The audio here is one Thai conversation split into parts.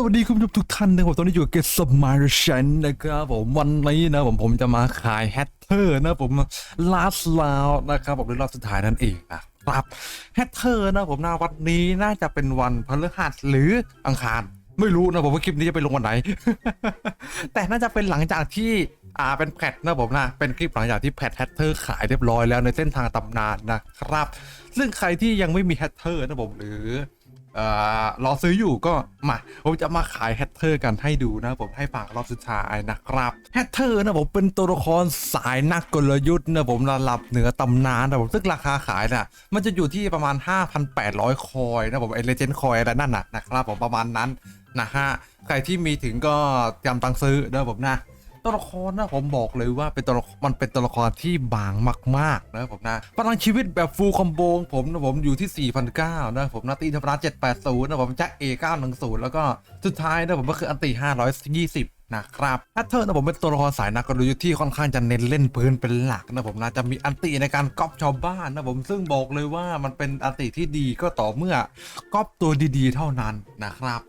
สวัสดีคุณผู้ชมทุกท่านนะครับตอนนี้อยู่กับเกสมาร์ชันนะครับผมวันนี้นะผมผมจะมาขายแฮตเทอร์นะผมลาสลาวนะครับผมในรอบสุดท้ายนั่นเองนะครับแฮตเทอร์นะผมนะวันนี้น่าจะเป็นวันพฤหัสหรืออังคารไม่รู้นะผมว่าคลิปนี้จะไปลงวันไหน แต่น่าจะเป็นหลังจากที่อ่าเป็นแพทนะผมนะเป็นคลิปหลังจากที่แพทแฮตเทอร์ขายเรียบร้อยแล้วในเส้นทางตำนานนะครับ ซึ่งใครที่ยังไม่มีแฮตเทอร์นะผมหรือ รอซื้ออยู่ก็มาผมจะมาขายแฮตเทอร์กันให้ดูนะผมให้ฝากรอบสุดท้ายนะครับแฮตเทอร์นะผมเป็นตัวละครสายนักกลยุทธ์นะผมระดับเหนือตำนานนะผมซึ่งราคาขายน่ะมันจะอยู่ที่ประมาณ 5,800 คอยนะผมไอเลเจนด์คอยอะไรนั่นน่ะนะครับผมประมาณนั้นนะฮะใครที่มีถึงก็จำตังซื้อนะผมนะ ตัวละครนะผมบอกเลยว่าเป็นตัวละครมันเป็นตัวละครที่บางมากๆนะครับผมนะพลังชีวิตแบบฟูลคอมโบของผมนะผมอยู่ที่4,900นะผมนาตีธรรมดา780นะผมแจ็ค A910 แล้วก็สุดท้ายนะผมก็คืออันตี520นะครับแพทเทิร์นนะผมเป็นตัวละครสายนักกลยุทธ์ที่ค่อนข้างจะเน้นเล่นปืนเป็นหลักนะผมนะจะมีอันตีในการก๊อปชาวบ้านนะผมซึ่งบอกเลยว่ามันเป็นอันตีที่ดีก็ต่อเมื่อก๊อปตัวดีๆ เท่านั้นนะครับ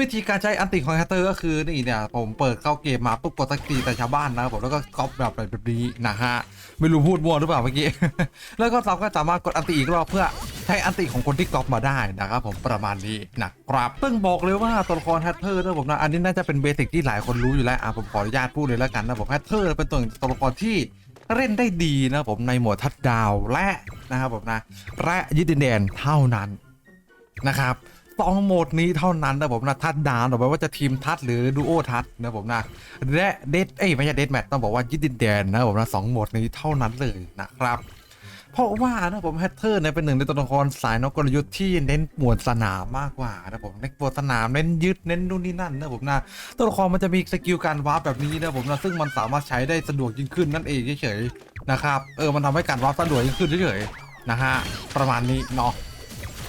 วิธีการใช้อันติของแฮตเตอร์ก็คือนี่เนี่ยผมเปิดเข้าเกมมาปุ๊บกดตักตีแต่ชาวบ้านนะผมแล้วก็ก๊อปแบบแบบนี้นะฮะไม่รู้พูดมั่วหรือเปล่าเมื่อกี้ แล้วก็เราก็สามารถกดอันติอีกรอบเพื่อใช้อันติของคนที่ก๊อปมาได้นะครับผมประมาณนี้นะครับซึ่งบอกเลยว่าตัวละครแฮตเตอร์นะผมนะอันนี้น่าจะเป็นเบสิกที่หลายคนรู้อยู่แล้วอะผมขออนุญาตพูดเลยแล้วกันนะผมแฮตเตอร์เป็นตัวตัวละครที่เล่นได้ดีนะผมในหมวดทัดดาวและนะครับผมนะและยึดดินแดนเท่านั้นนะครับ สองโหมดนี้เท่านั้นนะผมนะทัดดาวน์หรือว่าจะทีมทัดหรือดูโอทัดนะผมนะและเดทเอ้ยไม่ใช่เดทแมทต้องบอกว่ายิดดินแดนนะผมนะสองโหมดนี้เท่านั้นเลยนะครับเพราะว่านะผมแฮตเทอร์เนี่ยเป็นหนึ่งในตัวละครสายนกกลยุทธ์ที่เน้นปวดสนามมากกว่านะผมเน้นปวดสนามเน้นยึดเน้นนู่นนี่นั่นนะผมนะตัวละครมันจะมีสกิลการวาร์ปแบบนี้นะผมนะซึ่งมันสามารถใช้ได้สะดวกยิ่งขึ้นนั่นเองเฉยๆนะครับเออมันทำให้การวาร์ปสะดวกยิ่งขึ้นเฉยๆนะฮะประมาณนี้เนาะ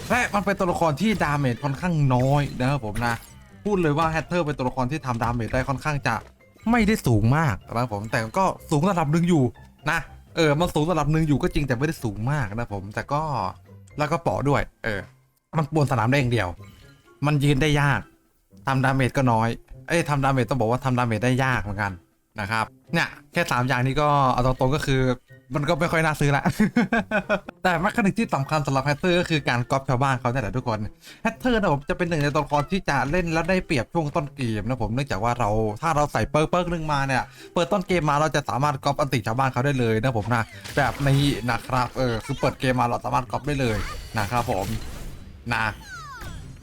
และมันเป็นตัวละครที่ดาเมจค่อนข้างน้อยนะครับผมนะ พูดเลยว่าแฮตเตอร์เป็นตัวละครที่ทำดาเมจได้ค่อนข้างจะไม่ได้สูงมากนะครับผมแต่ก็สูงระดับหนึ่งอยู่นะเออมันสูงระดับหนึ่งอยู่ก็จริงแต่ไม่ได้สูงมากนะผมแต่ก็แล้วก็เปาะด้วย เออ มันปวนสนามได้อย่างเดียว มันยืนได้ยากทำดาเมจก็น้อย เอ้ยทำดาเมจต้องบอกว่าทำดาเมจได้ยากเหมือนกัน นะครับเนี่ยแค่สามอย่างนี้ก็เอาตรงๆก็คือ มันก็ไม่ค่อยน่าซื้อละ แต่แมคคานิกที่สำคัญสำหรับแฮตเตอร์ก็คือการก๊อปชาวบ้านเขาเนี่ยแหละทุกคนแฮตเตอร์นะผมจะเป็นหนึ่งในตัวละครที่จะเล่นแล้วได้เปรียบช่วงต้นเกมนะผมเนื่องจากว่าเราถ้าเราใส่เปิร์กเปิร์กนึงมาเนี่ยเปิดต้นเกมมาเราจะสามารถก๊อปอันติชาวบ้านเขาได้เลยนะผมนะแบบนี้นะครับเออคือเปิดเกมมาเราสามารถก๊อปได้เลยนะครับผมนะ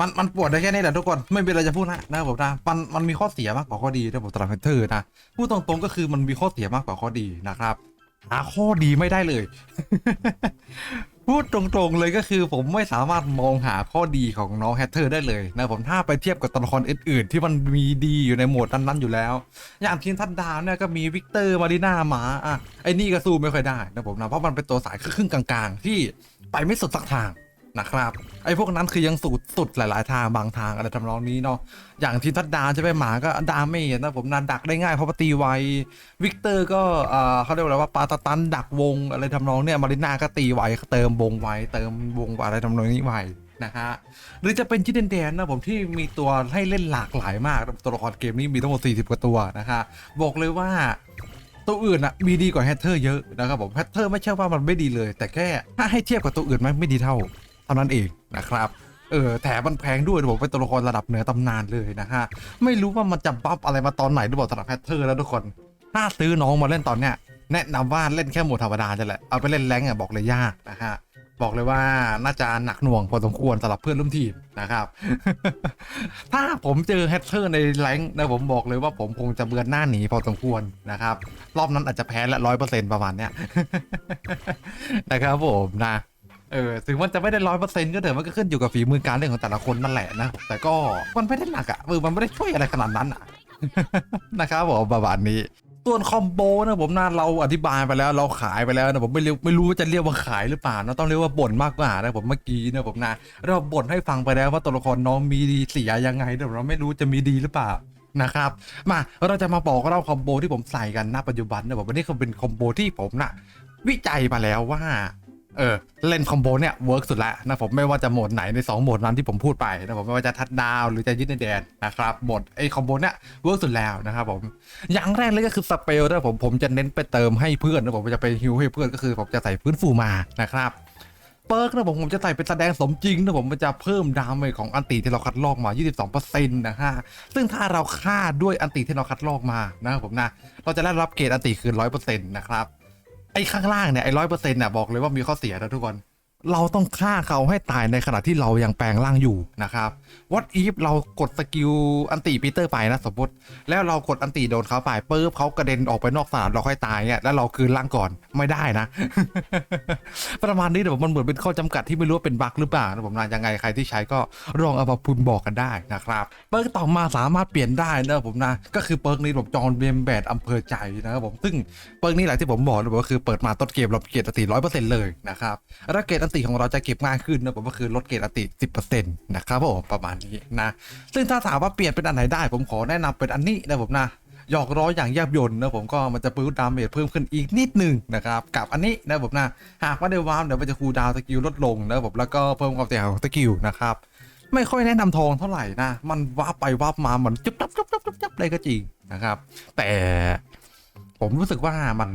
มันมันปวดได้แค่นี้แหละทุกคนไม่มีอะไรจะพูดนะนะครับผมนะมันมันมีข้อเสียมากกว่าข้อดีนะผมสำหรับเตอร์นะพูดตรงๆก็คือมันมีข้อเสียมากกว่าข้อดีนะครับหาข้อดีไม่ได้เลย พูดตรงๆเลยก็คือผมไม่สามารถมองหาข้อดีของน้องแฮตเตอร์ได้เลยนะผมถ้าไปเทียบกับตัวละครอื่นๆ ที่มันมีดีอยู่ในโหมดนั้นๆอยู่แล้ว อย่างทีมทัดดาวเนี่ยก็มีวิกเตอร์มาริน่าหมาอะไอ้นี่ก็สู้ไม่ค่อยได้นะผมนะเพราะมันเป็นตัวสายครึ่งกลางๆ ที่ไปไม่สุดสักทาง นะครับไอ้พวกนั้นคือยังสุดสุดหลาย ๆ ทางบางทางอะไรทำนองนี้เนาะอย่างทีมทัดดาวใช่ไหมหมาก็ดาเมจนะผมนันดักได้ง่ายเพราะว่าตีไววิกเตอร์ก็เขาเรียกว่าว่าปาตตันดักวงอะไรทำนองเนี่ยมาริน่าก็ตีไวเติมวงไวเติมวงอะไรทำนองนี้ไวนะฮะหรือจะเป็นจิเดนแดนนะผมที่มีตัวให้เล่นหลากหลายมากตัวละครเกมนี้มีทั้งหมด 40 กว่าตัวนะฮะบอกเลยว่าตัวอื่นอะมีดีกว่าแฮตเตอร์เยอะนะครับผมแฮตเตอร์ไม่ใช่ว่ามันไม่ดีเลย แต่แค่ถ้าให้เทียบกับตัวอื่นมันไม่ดีเท่า ท่านั้นเองนะครับเออแถมมันแพงด้วยผมเป็นตัวละครระดับเหนือตำนานเลยนะฮะ ไม่รู้ว่ามันจะบัฟอะไรมาตอนไหนหรือเปล่าสำหรับแพทเทอร์แล้วทุกคน ถ้าซื้อน้องมาเล่นตอนเนี้ยแนะนำว่าเล่นแค่โหมดธรรมดาจะแหละ เอาไปเล่นแรงอะบอกเลยยากนะฮะ บอกเลยว่าน่าจะหนักหน่วงพอสมควรสำหรับเพื่อนร่วมทีมนะครับ ถ้าผมเจอแฮตเทอร์ในแรงนะผมบอกเลยว่าผมคงจะเบือนหน้าหนีพอสมควรนะครับ รอบนั้นอาจจะแพ้ละร้อยเปอร์เซ็นต์ประมาณเนี้ยนะครับผมนะ เออถึงมันจะไม่ได้ร้อยเปอร์เซ็นต์ก็เถอะมันก็ขึ้นอยู่กับฝีมือการเล่นของแต่ละคนนั่นแหละนะ แต่ก็มันไม่ได้หนักอะ่ะเออมันไม่ได้ช่วยอะไรขนาดนั้นอะ นะครับผมประมาณนี้ส่วนคอมโบนะผมนะเราอธิบายไปแล้วเราขายไปแล้วนะผมไม่รียกไม่รู้ว่าจะเรียกว่าขายหรือเปล่านะต้องเรียกว่าบ่นมากกว่านะผมเมื่อกี้นะผมนะเราบ่นให้ฟังไปแล้วว่าตัวละครน้องมีดีเสียยังไงแต่เราไม่รู้จะมีดีหรือเปล่านะครับมาเราจะมาบอกเล่าคอมโบที่ผมใส่กันณปัจจุบันนะผมวันนี้คือเป็นคอมโบที่ผมนะวิจัยมาแล้วว่า เออเล่นคอมโบเนี่ยเวิร์กสุดล้วนะผมไม่ว่าจะโหมดไหนใน 2 โหมดนั้นที่ผมพูดไปนะผมไม่ว่าจะทัดดาวหรือจะยึดในแดนนะครับโหมดไอ้คอมโบเนี่ยเวิร์กสุดแล้วนะครับผมอย่างแรกเลยก็คือสเปลนะผมผมจะเน้นไปเติมให้เพื่อนนะผมจะไปฮิวให้เพื่อนก็คือผมจะใส่พื้นฟูมานะครับเปิร์กนะผมผมจะใส่เป็นแสดงสมจริงนะผมมันจะเพิ่มดาเมจของอันติที่เราคัดลอกมา 22%นะฮะซึ่งถ้าเราฆ่าด้วยอันติที่เราคัดลอกมานะครับผมนะเราจะได้รับเกรดอันติคืน100%นะครับ ไอ้ข้างล่างเนี่ยไอ้ร้อยเปอร์เซ็นต์น่ะบอกเลยว่ามีข้อเสียนะทุกคน เราต้องฆ่าเขาให้ตายในขณะที่เรายังแปลงร่างอยู่นะครับ what if เรากดสกิลอันติปีเตอร์ไปนะสมมติ แล้วเรากดอันติโดนเขาไปปุ๊บเขากระเด็นออกไปนอกสนามเราค่อยตายเนี่ยแล้วเราคืนร่างก่อนไม่ได้นะ ประมาณนี้เดี๋ยวมันเหมือนเป็นข้อจำกัดที่ไม่รู้ว่าเป็นบั๊กหรือเปล่านะผมนะยังไงใครที่ใช้ก็ลองเอามาพูนบอกกันได้นะครับเปิร์กต่อมาสามารถเปลี่ยนได้นะผมนะก็คือเปิร์กนี้ผมจองเบมแบดอำเภอใจนะครับผมซึ่งเปิร์กนี้แหละที่ผมบอกเลยว่าคือเปิดมาต้นเกมเราเกรดอันติร้อยเปอร์เซ็นต์เลยนะครับแล้วเกรดอันติของเราจะเก็บง่ายขึ้นนะผมก็คือลดเกรดอติสิบเปอร์เซ็นต์นะครับผมประมาณนี้นะ ซึ่งถ้าถามว่าเปลี่ยนเป็นอันไหนได้ ผมขอแนะนำเป็นอันนี้นะผมนะหยอกล้อยอย่างแยบยนต์นะผมก็มันจะปื้ดดาเมจเพิ่มขึ้นอีกนิดหนึ่งนะครับกับอันนี้นะผมนะหากว่าได้วาร์มเดี๋ยวมันจะคูดาวสกิลลดลงนะผมแล้วก็เพิ่มความเสียหายของสกิลนะครับไม่ค่อยแนะนำทองเท่าไหร่นะ มันวาร์ปไปวาร์ปมาเหมือนจุ๊บจับจุ๊บจับจุ๊บจับเลยก็จริงนะครับ แต่ผมรู้สึกว่ามัน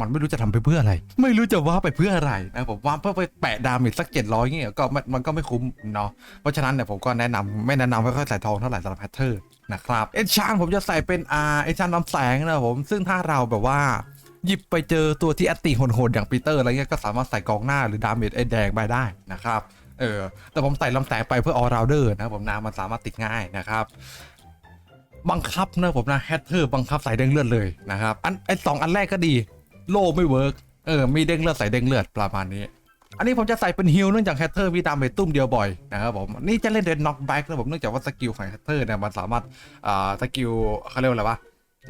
มันไม่รู้จะทำไปเพื่ออะไร ไม่รู้จะว่าไปเพื่ออะไรนะผมว่าเพื่อไปแปะดาเมจสักเจ็ดร้อยเงี้ยก็มันมันก็ไม่คุ้มเนาะเพราะฉะนั้นเนี่ยผมก็แนะนำไม่แนะนำให้ค่อยใส่ทองเท่าไหร่สำหรับแพทเทิร์นนะครับเอชานผมจะใส่เป็นอาเอชานน้ำแสงนะผมซึ่งถ้าเราแบบว่าหยิบไปเจอตัวที่อตติโหดๆอย่างปีเตอร์อะไรเงี้ยก็สามารถใส่กองหน้าหรือดาเมจไอแดงไปได้นะครับเออแต่ผมใส่ลำแสงไปเพื่อออราเดอร์นะผมนะมันสามารถติดง่ายนะครับบังคับนะผมนะแฮตเทอร์บังคับใส่เด้งเลือดเลยนะครับอันไอสองอันแรกก็ดี โล่ไม่เวิร์กเออมีเด้งเลือดใส่เด้งเลือดประมาณนี้ อันนี้ผมจะใส่เป็นฮิลเนื่องจากแฮตเทอร์มีดาเมจตุ้มเดียวบ่อยนะครับผมนี่จะเล่นเดนน็อกแบ็กนะผมเนื่องจากว่าสกิลของแฮตเทอร์เนี่ยมันสามารถอ่าสกิลเขาเรียกว่าอะไรวะ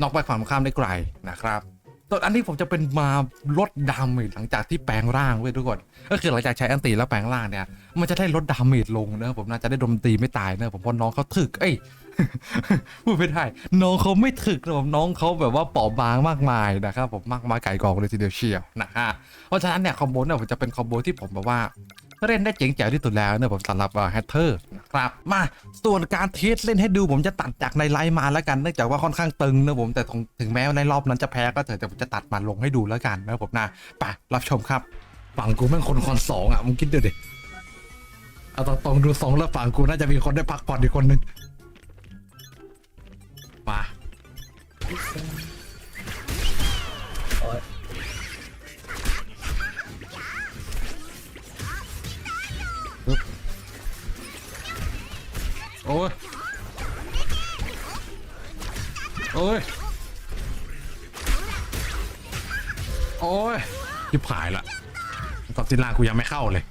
น็อกแบ็กฝั่งตรงข้ามได้ไกลนะครับ ส่วนอันนี้ผมจะเป็นมาลดดาเมจหลังจากที่แปลงร่างเว้ยทุกคน ก็คือหลังจากใช้อันตีแล้วแปลงร่างเนี่ย มันจะได้ลดดาเมจลงนะผมน่าจะได้โดนตีไม่ตายนะผมเพราะน้องเขาถึก เอ้ยพูดไม่ได้น้องเขาไม่ถึกนะผมน้องเขาแบบว่าเปราะบางมากมายนะครับผมมากมายไก่กองเลยทีเดียวเชียวนะฮะเพราะฉะนั้นเนี่ยคอมโบเนี่ยผมจะเป็นคอมโบที่ผมแบบว่า เล่นได้เจ๋งแจ๋วที่สุดแล้วเนี่ยผมสำหรับแฮตเทอร์นะครับมาส่วนการเทสเล่นให้ดูผมจะตัดจากในไลน์มาแล้วกันเนื่องจากว่าค่อนข้างตึงนะผมแต่ถึงแม้ว่าในรอบนั้นจะแพ้ก็เถอะแต่ผมจะตัดมาลงให้ดูแล้วกันนะผมนะไปรับชมครับฝั่งกูแม่งคนคอนสองอะมึงคิดดูดิเอาตรงๆดูสองแล้วฝั่งกูน่าจะมีคนได้พักผ่อนอีกคนนึง อ้ยโอ้ยโอ้ยยิบหายละตอบสินลากูยังไม่เข้าเลย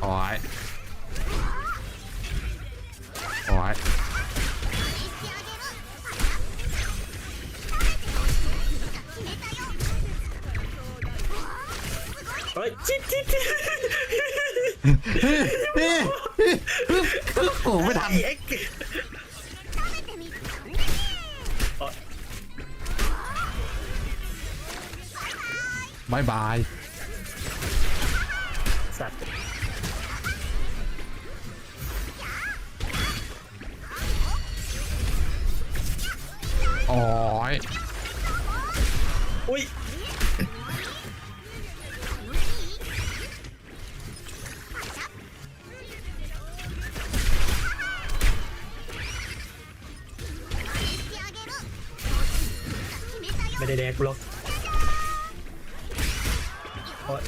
โอ้ย เฮ้ยจิ๊ดจิ๊ดจิ๊ดโอ้ไม่ทันเอ็กซ์บายบาย สัตว์โอ้ยอุ้ย ไม่ได้แดกกูหรอกโอ๊ย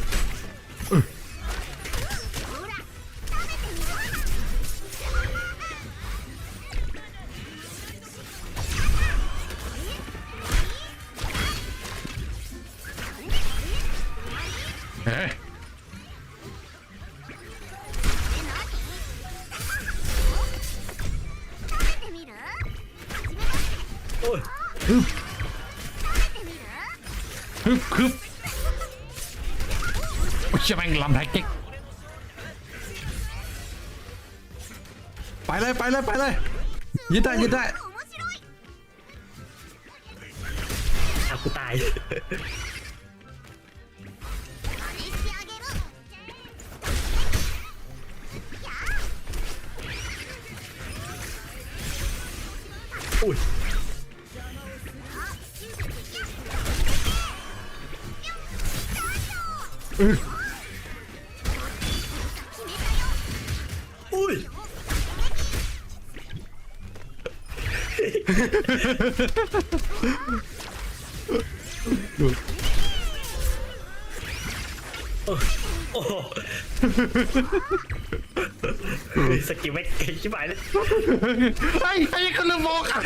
เฮ้ยโอ้ย ฮึบ ฮึบโอ้ยเชี่ยแม่งลำไทยเก๊กไปเลยไปเลยไปเลยยึดได้ยึดได้ากูตาย อุ้ย อุ้ยโอ้โหสกิลไม่เก่งชิบหายเลยไอ้ไอ้คนละบอกอะ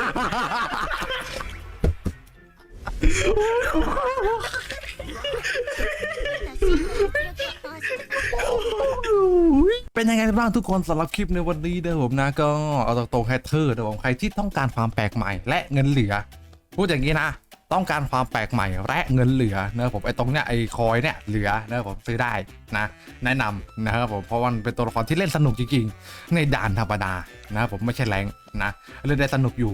เป็นยังไงบ้างทุกคนสำหรับคลิปในวันนี้นะผมนะก็เอาตรงๆแฮทเทอร์นะผมใครที่ต้องการความแปลกใหม่ และเงินเหลือ พูดอย่างนี้นะต้องการความแปลกใหม่และเงินเหลือนะครับผมไอ้ตรงเนี้ยไอ้คอยเนี่ยเหลือนะครับผมซื้อได้นะแนะนำนะครับผมเพราะวันเป็นตัวละครที่เล่นสนุกจริงๆในด่านธรรมดานะครับผมไม่ใช่แรงนะเล่นได้สนุกอยู่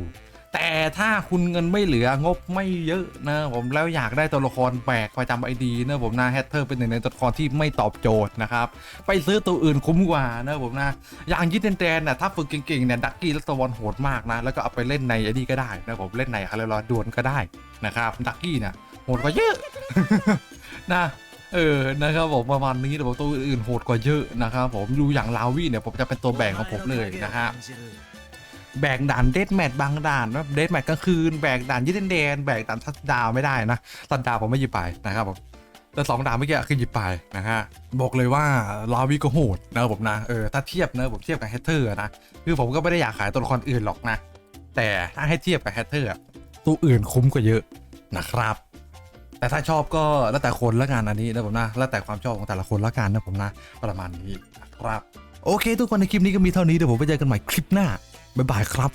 แต่ถ้าคุณเงินไม่เหลืองบไม่เยอะนะผมแล้วอยากได้ตัวละครแปลกประจำไอดีนะผมนะแฮตเตอร์เป็นหนึ่งในตัวละครที่ไม่ตอบโจทย์นะครับไปซื้อตัวอื่นคุ้มกว่านะผมนะอย่างยิดแดนๆน่ะถ้าฝึกเก่งๆเนี่ยดักกี้และตะวันโหดมากนะแล้วก็เอาไปเล่นในไอดีก็ได้นะผมเล่นในคาร์เรลดวนก็ได้นะครับดักกี้เนี่ยโหดกว่าเยอะนะเออ นะครับผมประมาณนี้แต่ผมตัวอื่นโหดกว่าเยอะนะครับผมดูอย่างลาวี่เนี่ยผมจะเป็นตัวแบ่งของผมเลยนะฮะ แบ่งด่านเดดแมทบางด่านนะเดดแมทกลางคืนแบ่งด่านยืดแดนแบ่งด่านทัดดาวไม่ได้นะทัดดาวผมไม่หยิบไปนะครับผมแต่สองด่านเมื่อกี้คือหยิบไปนะฮะบอกเลยว่าลาวี่ก็โหดนะผมนะเออถ้าเทียบนะผมเทียบกับแฮตเตอร์นะคือผมก็ไม่ได้อยากขายตัวละครอื่นหรอกนะ แต่ถ้าให้เทียบกับแฮตเตอร์ตัวอื่นคุ้มกว่าเยอะนะครับแต่ถ้าชอบก็แล้วแต่คนละกันอันนี้นะผมนะแล้วแต่ความชอบของแต่ละคนละกันนะผมนะประมาณนี้นะครับ โอเค ทุกคนในคลิปนี้ก็มีเท่านี้เดี๋ยวผมไปเจอกันใหม่คลิปหน้า บ๊ายบายครับ